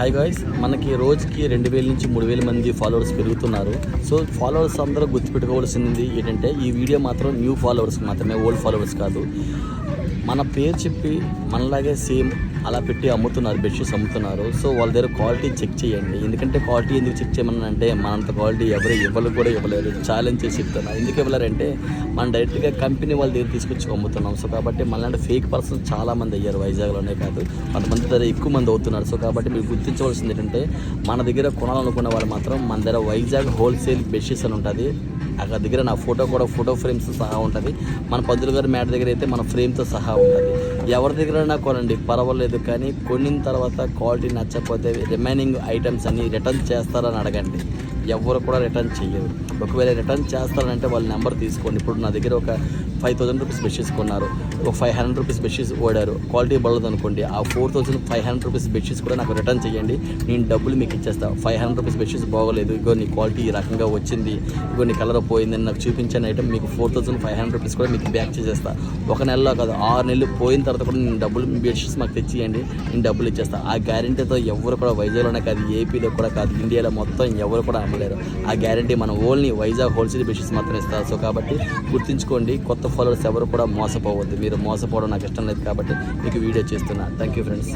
Hi guys మనకి రోజుకి రెండు వేల నుంచి మూడు వేల మంది ఫాలోవర్స్ పెరుగుతున్నారు. సో ఫాలోవర్స్ అందరూ గుర్తుపెట్టుకోవాల్సింది ఏంటంటే ఈ వీడియో మాత్రం న్యూ ఫాలోవర్స్ మాత్రమే ఓల్డ్ ఫాలోవర్స్ కాదు. మన పేరు చెప్పి మనలాగే సేమ్ అలా పెట్టి అమ్ముతున్నారు బెడ్షీట్స్ అమ్ముతున్నారు. సో వాళ్ళ దగ్గర క్వాలిటీ చెక్ చేయండి. ఎందుకంటే క్వాలిటీ ఎందుకు చెక్ చేయమని అంటే మనంత క్వాలిటీ ఎవరు ఇవ్వలు కూడా ఇవ్వలేరు ఛాలెంజ్ చేసి చెప్తున్నారు ఎందుకు ఇవ్వలేరంటే మనం డైరెక్ట్గా కంపెనీ వాళ్ళ దగ్గర తీసుకొచ్చి అమ్ముతున్నాం. సో కాబట్టి మనలాంటి ఫేక్ పర్సన్స్ చాలా మంది అయ్యారు వైజాగ్లోనే కాదు. కొంతమంది దగ్గర ఎక్కువ మంది అవుతున్నారు. సో కాబట్టి మీరు గుర్తించవలసింది ఏంటంటే మన దగ్గర కొనాలనుకున్న వాళ్ళు మాత్రం మన దగ్గర వైజాగ్ హోల్సేల్ బెడ్షీట్స్ అని ఉంటుంది. అక్కడ దగ్గర నా ఫోటో కూడా ఫోటో ఫ్రేమ్స్ సహా ఉంటుంది. మన పందులు గారి మ్యాట్ దగ్గర అయితే మన ఫ్రేమ్తో సహా ఉంటుంది. ఎవరి దగ్గర కొనండి పర్వాలేదు కానీ కొనిన తర్వాత క్వాలిటీ నచ్చకపోతే రిమైనింగ్ ఐటమ్స్ అన్ని రిటర్న్ చేస్తారని అడగండి. ఎవరు కూడా రిటర్న్ చేయరు ఒకవేళ రిటర్న్ చేస్తారంటే వాళ్ళ నెంబర్ తీసుకోండి. ఇప్పుడు నా దగ్గర ఒక ఫైవ్ థౌసండ్ రూపీస్ బెడ్షీట్స్ కొన్నారు. ఒక ఫైవ్ హండ్రెడ్ రూపీస్ బెడ్షీట్స్ ఓడారు. క్వాలిటీ బాగలేదు అనుకోండి. ఆ four thousand five hundred rupees bedsheets కూడా నాకు రిటర్న్ చేయండి నేను డబ్బులు మీకు ఇచ్చేస్తాను ఫైవ్ హండ్రెడ్ రూపీస్ బెడ్షీట్స్ బాగోలేదు. ఇగో నీ క్వాలిటీ ఈ రకంగా వచ్చింది. ఇగో నీ కలర్ పోయిందని నాకు చూపించిన ఐటమ్ మీకు four thousand five hundred rupees కూడా మీకు బ్యాక్ చేసేస్తా. ఒక నెలలో కాదు ఆరు నెలలు పోయిన తర్వాత కూడా నేను డబ్బులు బెడ్షీట్స్ మాకు తెచ్చియండి. నేను డబ్బులు ఇచ్చేస్తా. ఆ గ్యారంటీతో ఎవరు కూడా వైజాగ్లోనే కాదు ఏపీలో కూడా కాదు ఇండియాలో మొత్తం ఎవరు కూడా అమ్మలేరు ఆ గ్యారంటీ మనం ఓన్లీ వైజాగ్ హోల్సేల్ బెడ్షీట్స్ మాత్రమే ఇస్తారు. సో కాబట్టి గుర్తుంచుకోండి కొత్త ఫాలోవర్స్ ఎవరు కూడా మోసపోవద్దు. మీరు మోసపోవడం నాకు ఇష్టం లేదు కాబట్టి మీకు వీడియో చేస్తున్నా. Thank you friends